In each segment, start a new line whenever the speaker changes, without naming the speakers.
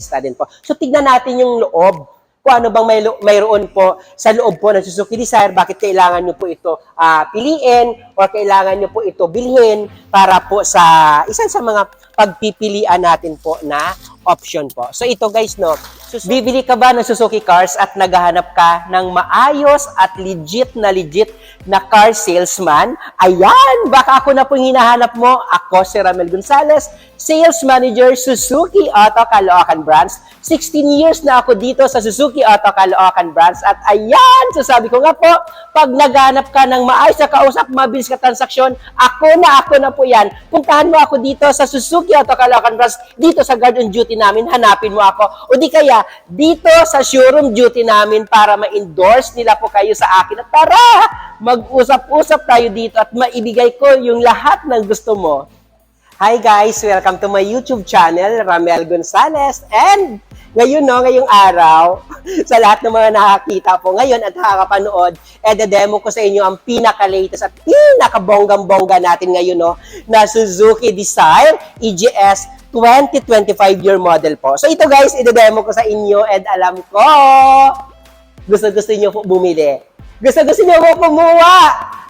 Lista din po. So, tignan natin yung loob. Kung ano bang may mayroon po sa loob po ng Suzuki Desire, bakit kailangan nyo po ito ah, piliin or kailangan nyo po ito bilhin para po sa isa sa mga pagpipilian natin po na option po. So ito guys, no, sus- bibili ka ba ng Suzuki cars at naghahanap ka ng maayos at legit na legit na car salesman? Ayan, baka ako na po yung hinahanap mo. Ako si Ramel Gonzalez, Sales Manager Suzuki Auto Caloocan Branch. 16 years na ako dito sa Suzuki Auto Caloocan Branch. At ayan, sasabi ko nga po, pag naghanap ka ng maayos na kausap, mabilis ka transaksyon, ako na, ako na po yan. Puntahan mo ako dito sa Suzuki Auto Caloocan Branch, dito sa guard on duty namin, hanapin mo ako. O di kaya, dito sa showroom duty namin para ma-endorse nila po kayo sa akin. At tara, mag-usap-usap tayo dito at maibigay ko yung lahat ng gusto mo. Hi guys! Welcome to my YouTube channel, Ramel Gonzalez. And ngayon, no, ngayong araw, sa lahat ng mga nakakita po ngayon at nakakapanood, eh, demo ko sa inyo ang pinaka-latest at pinaka-bonggang-bongga natin ngayon, no, na Suzuki Desire EGS 2025 year model po. So ito guys, i-demo ko sa inyo and alam ko, gusto-gusto niyo po bumili. Gusto-gusto niyo po kumuha.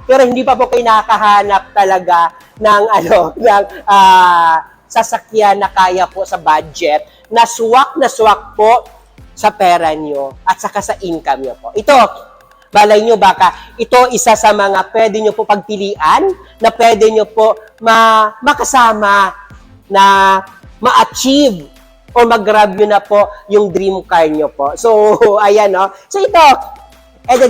Pero hindi pa po kayo nakakahanap talaga ng ano, ng ah, sasakyan na kaya po sa budget, na swak na swak po sa pera nyo at saka sa income nyo po. Ito, balay nyo baka ito isa sa mga pwede nyo po pagpilian na pwede nyo po ma makasama na ma-achieve o mag-grab nyo na po yung dream car nyo po. So, ayan, no? So, ito,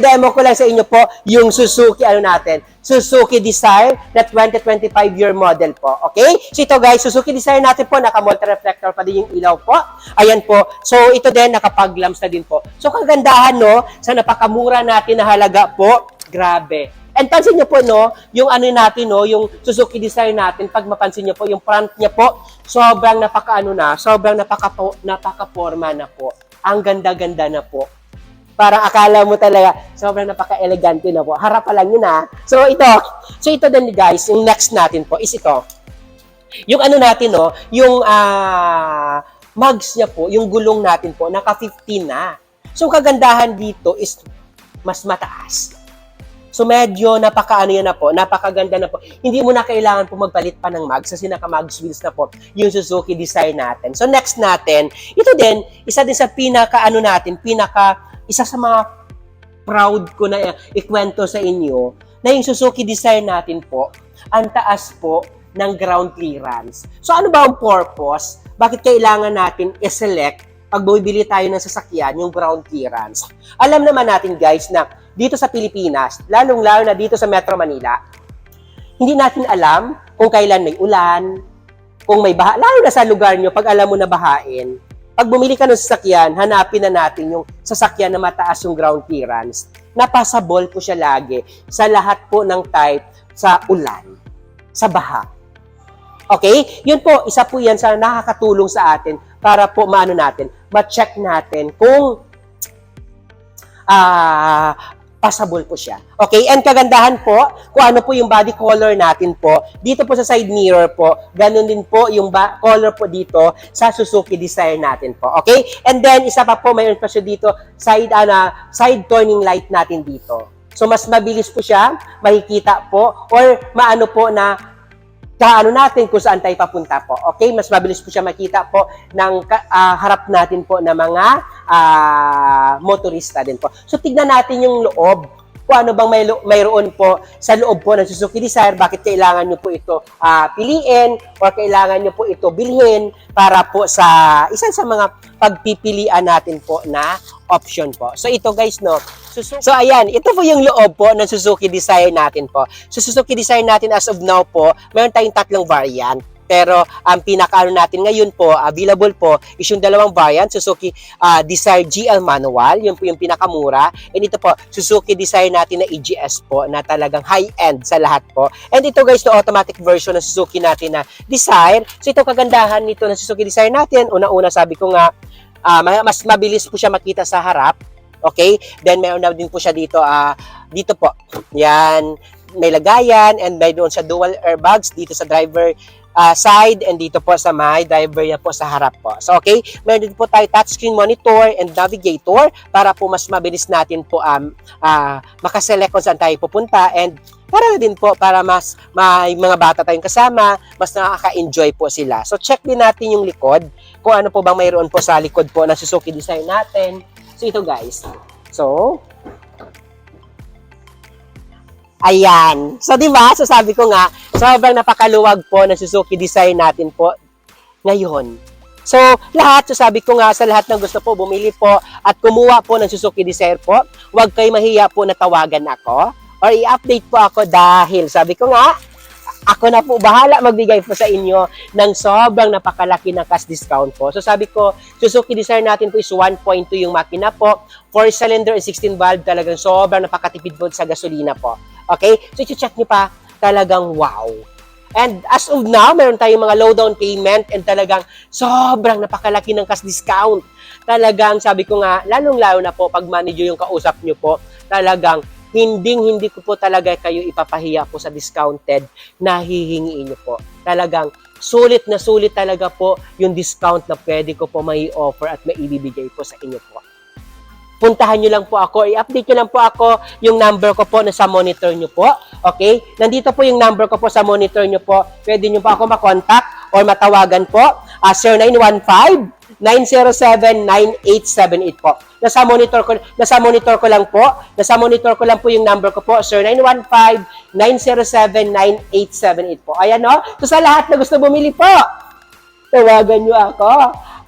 demo ko lang sa inyo po yung Suzuki, ano natin, Suzuki Desire na 2025 year model po. Okay? So, ito guys, Suzuki Desire natin po, naka-multi-reflector pa din yung ilaw po. Ayan po. So, ito din, nakapag-lamps na din po. So, kagandahan, no, sa napakamura natin na halaga po, grabe. And pansin nyo po, no, yung ano natin, no, yung Suzuki Desire natin, pag mapansin nyo po, yung front niya po, sobrang napaka-ano na, sobrang napaka napaka-forma na po. Ang ganda-ganda na po. Parang akala mo talaga, sobrang napaka-elegante na po. Harap pa lang yun, ha. So, ito. So, ito din, guys, yung next natin po is ito. Yung ano natin, no, yung ah mugs niya po, yung gulong natin po, naka 15 na. So, kagandahan dito is mas mataas. So medyo napaka ano yan na po, napakaganda na po. Hindi mo na kailangan po magpalit pa ng mags kasi naka-mags wheels na po yung Suzuki Desire natin. So next natin, ito din, isa din sa pinaka ano natin, pinaka isa sa mga proud ko na ikwento sa inyo na yung Suzuki Desire natin po, ang taas po ng ground clearance. So ano ba ang purpose? Bakit kailangan natin i-select pag bumibili tayo ng sasakyan, yung ground clearance? Alam naman natin guys na dito sa Pilipinas, lalong-lalo na dito sa Metro Manila, hindi natin alam kung kailan may ulan, kung may baha, lalo na sa lugar nyo, pag alam mo na bahain, pag bumili ka ng sasakyan, hanapin na natin yung sasakyan na mataas yung ground clearance. Napasable po siya lagi sa lahat po ng type sa ulan, sa baha. Okay? Yun po, isa po yan sa nakakatulong sa atin para po maano natin, ma-check natin kung ah passable po siya. Okay? And kagandahan po, kung ano po yung body color natin po, dito po sa side mirror po, ganun din po yung color po dito sa Suzuki Desire natin po. Okay? And then, isa pa po, mayroon pa siya dito, side, ana, side turning light natin dito. So, mas mabilis po siya, makikita po, or maano po na kaano natin kung saan tayo papunta po. Okay? Mas mabilis po siya makita po ng ah, harap natin po ng mga ah, motorista din po. So, tignan natin yung loob kung ano bang may mayroon po sa loob po ng Suzuki Desire, bakit kailangan nyo po ito ah, piliin or kailangan nyo po ito bilhin para po sa isa sa mga pagpipilian natin po na option po. So ito guys no. Suzuki. So ayan, ito po yung loob po ng Suzuki Desire natin po. So Suzuki Desire natin as of now po, meron tayong tatlong variant. Pero ang pinakaano natin ngayon po, available po, is yung dalawang variant, Suzuki ah, Desire GL manual, yun po yung pinakamura. And ito po, Suzuki Desire natin na EGS po, na talagang high-end sa lahat po. And ito guys, the automatic version ng Suzuki natin na Desire. So ito kagandahan nito ng Suzuki Desire natin, una-una sabi ko nga, ma- mas mabilis po siya makita sa harap. Okay? Then meron na din po siya dito, ah, dito po. Yan, may lagayan and may doon sa dual airbags dito sa driver ah, side and dito po sa may driver niya po sa harap po. So okay, meron din po tayo touchscreen monitor and navigator para po mas mabilis natin po um, ah, makaselect kung saan tayo pupunta and para na din po para mas may mga bata tayong kasama, mas nakaka-enjoy po sila. So check din natin yung likod, kung ano po bang mayroon po sa likod po ng Suzuki design natin. So ito guys. So, Ayan. So, di ba? So, sabi ko nga, sobrang napakaluwag po ng Suzuki design natin po ngayon. So, lahat, so sabi ko nga sa lahat ng gusto po, bumili po at kumuha po ng Suzuki Desire po, huwag kayo mahiya po na tawagan ako or i-update po ako dahil sabi ko nga, ako na po bahala magbigay po sa inyo ng sobrang napakalaki ng cash discount po. So sabi ko, Suzuki Desire natin po is 1.2 yung makina po. 4 cylinder and 16 valve talagang sobrang napakatipid po sa gasolina po. Okay? So i-check nyo pa, talagang wow. And as of now, meron tayong mga low down payment and talagang sobrang napakalaki ng cash discount. Talagang sabi ko nga, lalong-lalo na po pag manager yung kausap nyo po, talagang hinding hindi ko po talaga kayo ipapahiya po sa discounted na hihingiin nyo po. Talagang sulit na sulit talaga po yung discount na pwede ko po may offer at maibibigay po sa inyo po puntahan nyo lang po ako, i-update nyo lang po ako yung number ko po na sa monitor nyo po. Okay? Nandito po yung number ko po sa monitor nyo po. Pwede nyo po ako makontak or matawagan po. Uh, 0915-907-9878 po. Nasa monitor ko, nasa monitor ko lang po. Nasa monitor ko lang po yung number ko po. 0915-907-9878 po. Ayan o. So sa lahat na gusto bumili po, tawagan nyo ako.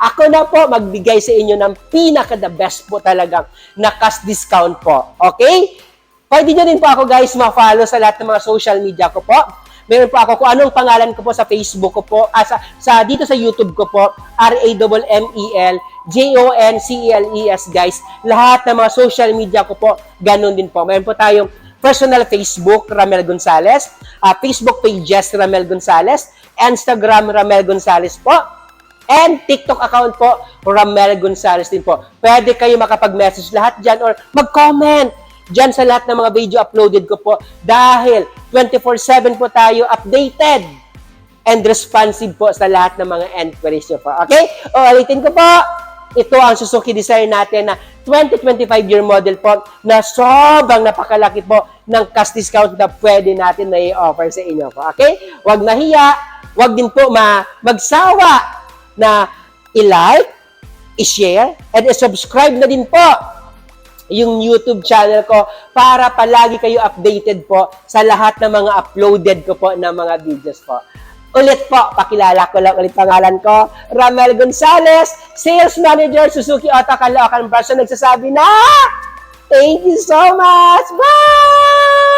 Ako na po magbigay sa inyo ng pinaka the best po talagang na cash discount po. Okay? Pwede nyo din po ako guys ma-follow sa lahat ng mga social media ko po. Meron po ako kung anong pangalan ko po sa Facebook ko po, ah, sa, sa, dito sa YouTube ko po, R-A-M-M-E-L, J-O-N-C-E-L-E-S guys. Lahat ng mga social media ko po, ganun din po. Meron po tayong personal Facebook, Ramel Gonzales, ah, Facebook pages, Ramel Gonzales, Instagram, Ramel Gonzales po, and TikTok account po, Ramel Gonzales din po. Pwede kayo makapag-message lahat dyan or mag-comment dyan sa lahat ng mga video uploaded ko po dahil 24-7 po tayo updated and responsive po sa lahat ng mga enquiries nyo po. Okay? O, ulitin ko po, ito ang Suzuki Desire natin na 2025 year model po na sobrang napakalaki po ng cash discount na pwede natin na i-offer sa inyo po. Okay? Huwag nahiya, huwag din po ma magsawa na i-like, i-share, and i-subscribe na din po yung YouTube channel ko para palagi kayo updated po sa lahat ng mga uploaded ko po na mga videos po. Ulit po, pakilala ko lang ulit pangalan ko, Ramel Gonzalez, Sales Manager, Suzuki Auto Caloocan Branch na nagsasabi na, Thank you so much! Bye!